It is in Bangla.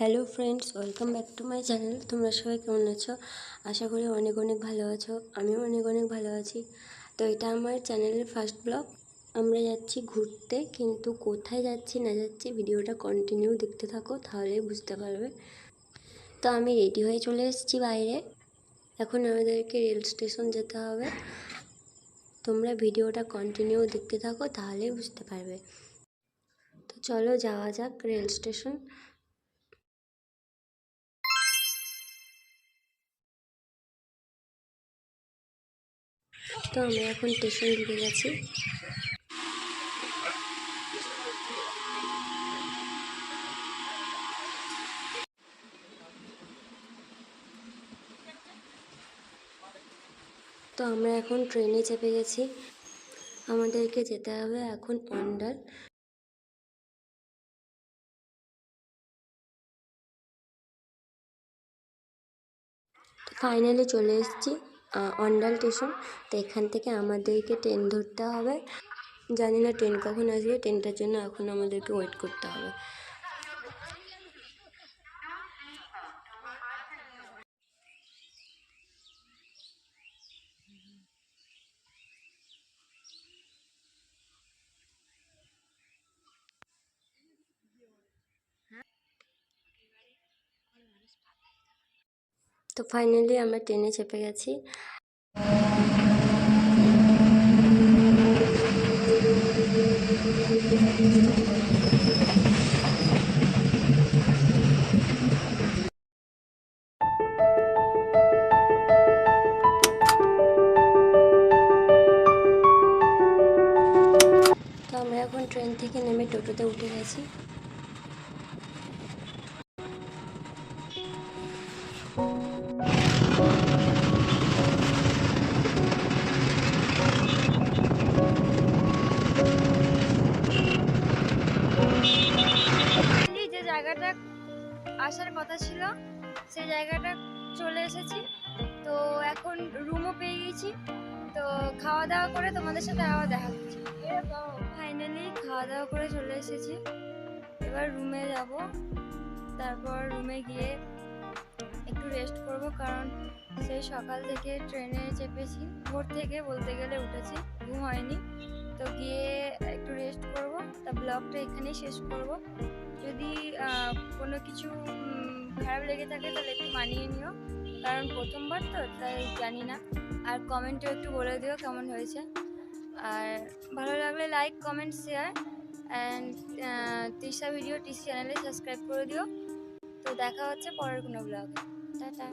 Hello friends welcome back to my channel তোমরা সবাই কেমন আছো? আশা করি অনেক অনেক ভালো আছো। আমিও অনেক অনেক ভালো আছি। তো এটা আমার চ্যানেলের ফার্স্ট ব্লগ আমরা যাচ্ছি ঘুরতে, কিন্তু কোথায় যাচ্ছি না যাচ্ছি ভিডিওটা কন্টিনিউ দেখতে থাকো, তাহলেই বুঝতে পারবে। তো আমি রেডি হয়ে চলে এসেছি বাইরে। এখন আমাদেরকে রেল স্টেশন যেতে হবে। তোমরা ভিডিওটা কন্টিনিউ দেখতে থাকো, তাহলেই বুঝতে পারবে। তো চলো যাওয়া যাক রেল স্টেশন তো আমরা এখন স্টেশন ঢুকে গেছি। তো আমরা এখন ট্রেনে চেপে গেছি। আমাদেরকে যেতে হবে এখন অন্ডার ফাইনালি চলে এসেছি। অন্ডাল স্টেশন। তো এখান থেকে আমাদেরকে ট্রেন ধরতে হবে। জানি না ট্রেন কখন আসবে। ট্রেনটার জন্য এখন আমাদেরকে ওয়েট করতে হবে। তো ফাইনালি আমরা ট্রেনে চেপে গেছি। তো আমরা এখন ট্রেন থেকে নেমে টোটোতে উঠে গেছি। জায়গাটা আসার কথা ছিল, সেই জায়গাটা চলে এসেছি। তো এখন রুমও পেয়ে গেছি। তো খাওয়া দাওয়া করে তোমাদের সাথে আবার দেখা করছি ফাইনালি খাওয়া দাওয়া করে চলে এসেছি। এবার রুমে যাব। তারপর রুমে গিয়ে একটু রেস্ট করব কারণ সেই সকাল থেকে ট্রেনে চেপেছি। ভোর থেকে বলতে গেলে উঠেছি। ঘুম হয়নি। তো গিয়ে একটু রেস্ট করব। তা ব্লগটা এখানেই শেষ করব। যদি কোনো কিছু খারাপ লেগে থাকে তাহলে একটু মানিয়ে নিও। কারণ প্রথমবার তো, তাই জানি না। আর কমেন্টেও একটু বলে দিও কেমন হয়েছে। আর ভালো লাগলে লাইক কমেন্ট শেয়ার অ্যান্ড তৃষা ভিডিও টি চ্যানেলে সাবস্ক্রাইব করে দিও। তো দেখা হচ্ছে পরের কোনো ব্লগে টাটা।